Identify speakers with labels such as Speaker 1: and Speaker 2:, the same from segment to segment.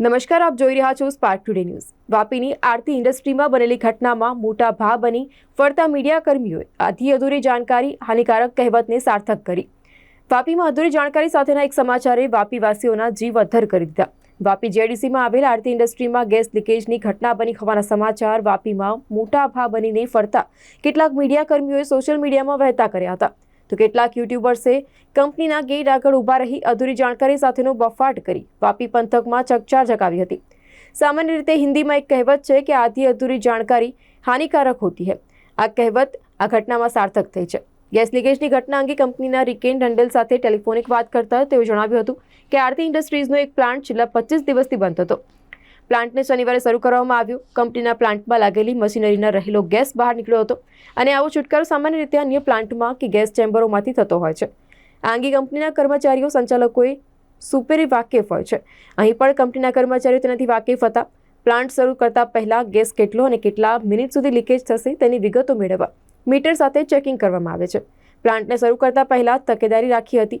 Speaker 1: નમસ્કાર, આપ જોઈ રહ્યા છો સ્પાર્ક ટુડે ન્યૂઝ વાપીની આરતી ઇન્ડસ્ટ્રીમાં બનેલી ઘટનામાં મોટા ભા બની ફરતા મીડિયા કર્મીઓએ આધી અધૂરી જાણકારી, હાનિકારક કહેવતને સાર્થક કરી. વાપીમાં અધૂરી જાણકારી સાથેના એક સમાચારે વાપીવાસીઓના જીવ અધ્ધર કરી દીધા. વાપી જેડીસીમાં આવેલ આરતી ઇન્ડસ્ટ્રીમાં ગેસ લીકેજની ઘટના બની હોવાના સમાચાર વાપીમાં મોટા ભા બનીને ફરતા કેટલાક મીડિયા કર્મીઓએ સોશિયલ મીડિયામાં વહેતા કર્યા હતા. તો કેટલાક યુટ્યુબર્સે કંપનીના ગેટ આગળ ઊભા રહી અધૂરી જાણકારી સાથેનો બફાટ કરી વાપી પંથકમાં ચકચાર જગાવી હતી. સામાન્ય રીતે હિન્દીમાં એક કહેવત છે કે આધી અધૂરી જાણકારી હાનિકારક હોતી હૈ. આ કહેવત આ ઘટનામાં સાર્થક થઈ છે. ગેસ લીકેજની ઘટના અંગે કંપનીના રિકેન ડંડેલ સાથે ટેલિફોનિક વાત કરતા તેઓ જણાવ્યું હતું કે આરતી ઇન્ડસ્ટ્રીઝનો એક પ્લાન્ટ છેલ્લા પચીસ દિવસથી બંધ હતો. પ્લાન્ટને શનિવારે શરૂ કરવામાં આવ્યો. કંપનીના પ્લાન્ટમાં લાગેલી મશીનરીના રહેલો ગેસ બહાર નીકળ્યો હતો અને આવો છુટકારો સામાન્ય રીતે અન્ય પ્લાન્ટમાં કે ગેસ ચેમ્બરોમાંથી થતો હોય છે. આ અંગે કંપનીના કર્મચારીઓ સંચાલકોએ સુપેરે વાકેફ હોય છે. અહીં પણ કંપનીના કર્મચારીઓ તેનાથી વાકેફ હતા. પ્લાન્ટ શરૂ કરતા પહેલાં ગેસ કેટલો અને કેટલા મિનિટ સુધી લીકેજ થશે તેની વિગતો મેળવવા મીટર સાથે ચેકિંગ કરવામાં આવે છે. પ્લાન્ટને શરૂ કરતા પહેલાં તકેદારી રાખી હતી.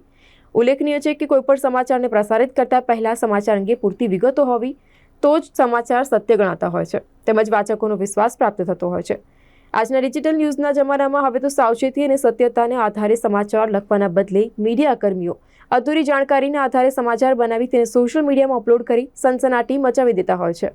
Speaker 1: ઉલ્લેખનીય છે કે કોઈપણ સમાચારને પ્રસારિત કરતા પહેલાં સમાચાર અંગે પૂરતી વિગતો હોવી તો જ સમાચાર સત્ય ગણાતા હોય છે. તેમજ વાચકોનો વિશ્વાસ પ્રાપ્ત થતો હોય છે. આજના ડિજિટલ ન્યૂઝના જમાનામાં હવે તો સાવચેતી અને સત્યતાને આધારે સમાચાર લખવાના બદલે મીડિયા કર્મીઓ અધૂરી જાણકારીના આધારે સમાચાર બનાવી તેને સોશિયલ મીડિયામાં અપલોડ કરી સનસનાટી મચાવી દેતા હોય છે.